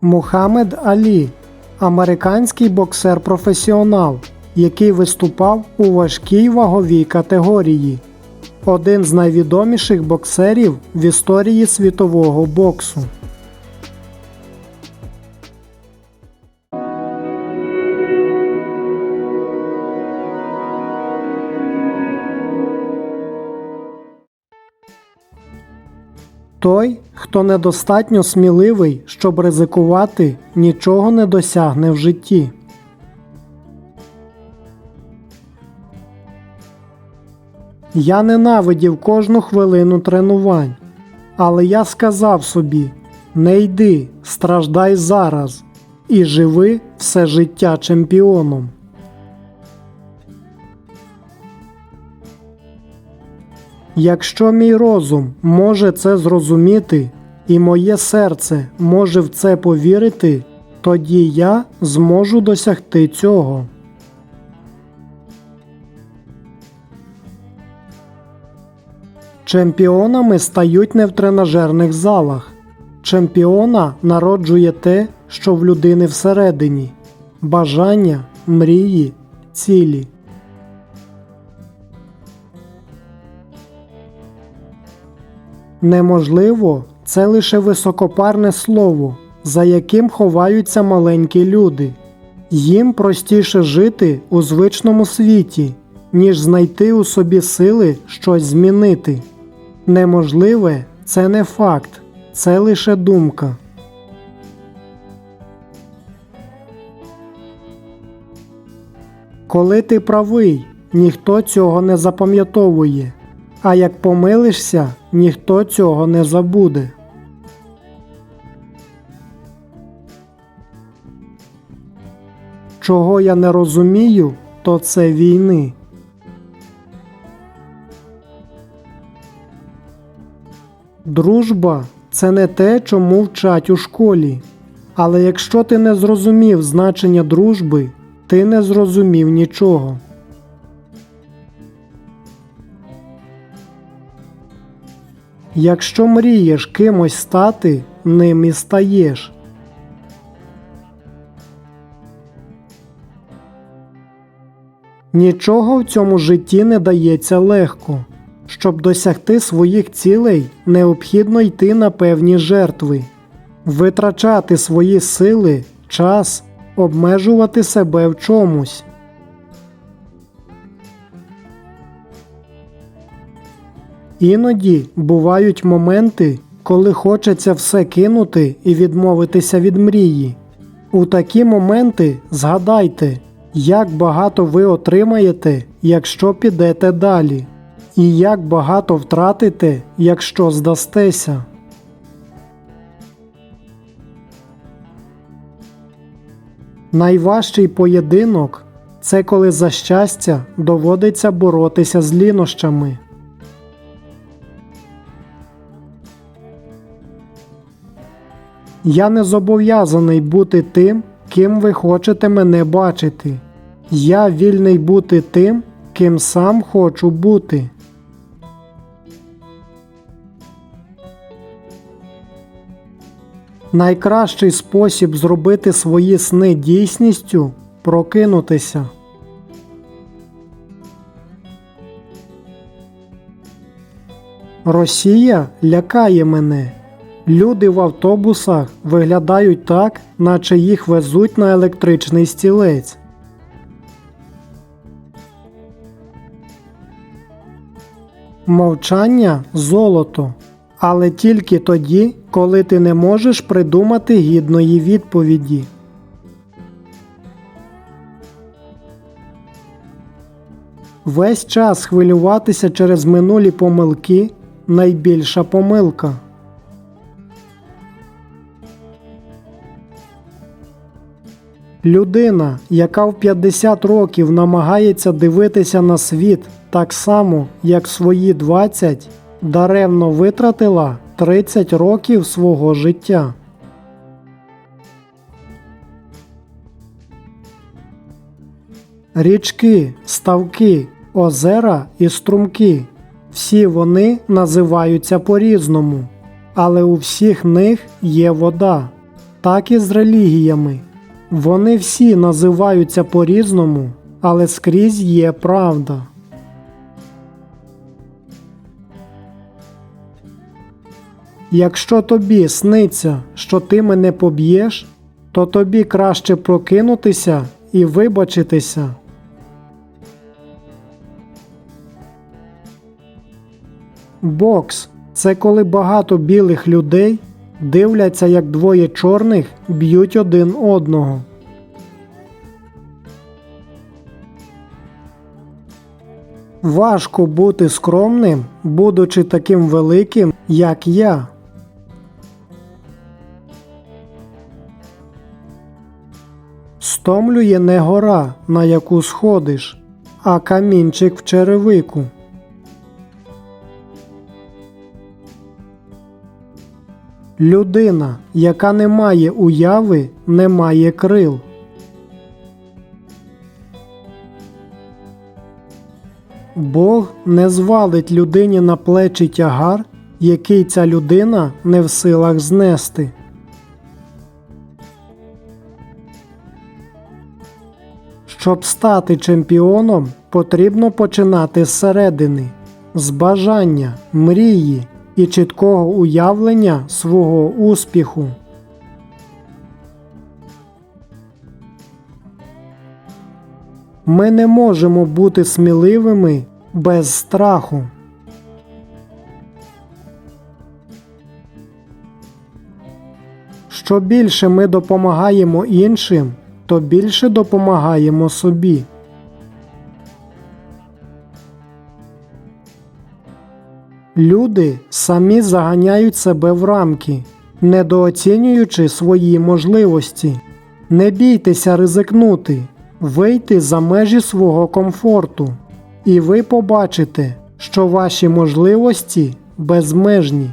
Мухаммед Алі американський боксер-професіонал, який виступав у важкій ваговій категорії. Один з найвідоміших боксерів в історії світового боксу. Той, хто недостатньо сміливий, щоб ризикувати, нічого не досягне в житті. Я ненавидів кожну хвилину тренувань, але я сказав собі: не йди, страждай зараз і живи все життя чемпіоном. Якщо мій розум може це зрозуміти, і моє серце може в це повірити, тоді я зможу досягти цього. Чемпіонами стають не в тренажерних залах. Чемпіона народжує те, що в людини всередині бажання, мрії, цілі. Неможливо це лише високопарне слово, за яким ховаються маленькі люди. Їм простіше жити у звичному світі, ніж знайти у собі сили щось змінити. Неможливе це не факт, це лише думка. Коли ти правий, ніхто цього не запам'ятовує, а як помилишся, ніхто цього не забуде. Чого я не розумію, то це війни. Дружба це не те, чому вчать у школі. Але якщо ти не зрозумів значення дружби, ти не зрозумів нічого. Якщо мрієш кимось стати, ним і стаєш. Нічого в цьому житті не дається легко. Щоб досягти своїх цілей, необхідно йти на певні жертви, витрачати свої сили, час, обмежувати себе в чомусь. Іноді бувають моменти, коли хочеться все кинути і відмовитися від мрії. У такі моменти згадайте, як багато ви отримаєте, якщо підете далі, і як багато втратите, якщо здастеся. Найважчий поєдинок це коли за щастя доводиться боротися з лінощами. Я не зобов'язаний бути тим, ким ви хочете мене бачити. Я вільний бути тим, ким сам хочу бути. Найкращий спосіб зробити свої сни дійсністю прокинутися. Росія лякає мене. Люди в автобусах виглядають так, наче їх везуть на електричний стілець. Мовчання золото, але тільки тоді, коли ти не можеш придумати гідної відповіді. Весь час хвилюватися через минулі помилки найбільша помилка. Людина, яка в 50 років намагається дивитися на світ так само, як свої 20, даремно витратила 30 років свого життя. Річки, ставки, озера і струмки. Всі вони називаються по-різному, але у всіх них є вода. так і з релігіями. Вони всі називаються по-різному, але скрізь є правда. Якщо тобі сниться, що ти мене поб'єш, то тобі краще прокинутися і вибачитися. Бокс це коли багато білих людей дивляться, як двоє чорних б'ють один одного. Важко бути скромним, будучи таким великим, як я. Стомлює не гора, на яку сходиш, а камінчик в черевику. Людина, яка не має уяви, не має крил. Бог не звалить людині на плечі тягар, який ця людина не в силах знести. Щоб стати чемпіоном, потрібно починати зсередини, з бажання, мрії і чіткого уявлення свого успіху. Ми не можемо бути сміливими без страху. Що більше ми допомагаємо іншим, то більше допомагаємо собі. Люди самі заганяють себе в рамки, недооцінюючи свої можливості. Не бійтеся ризикнути, вийти за межі свого комфорту, і ви побачите, що ваші можливості безмежні.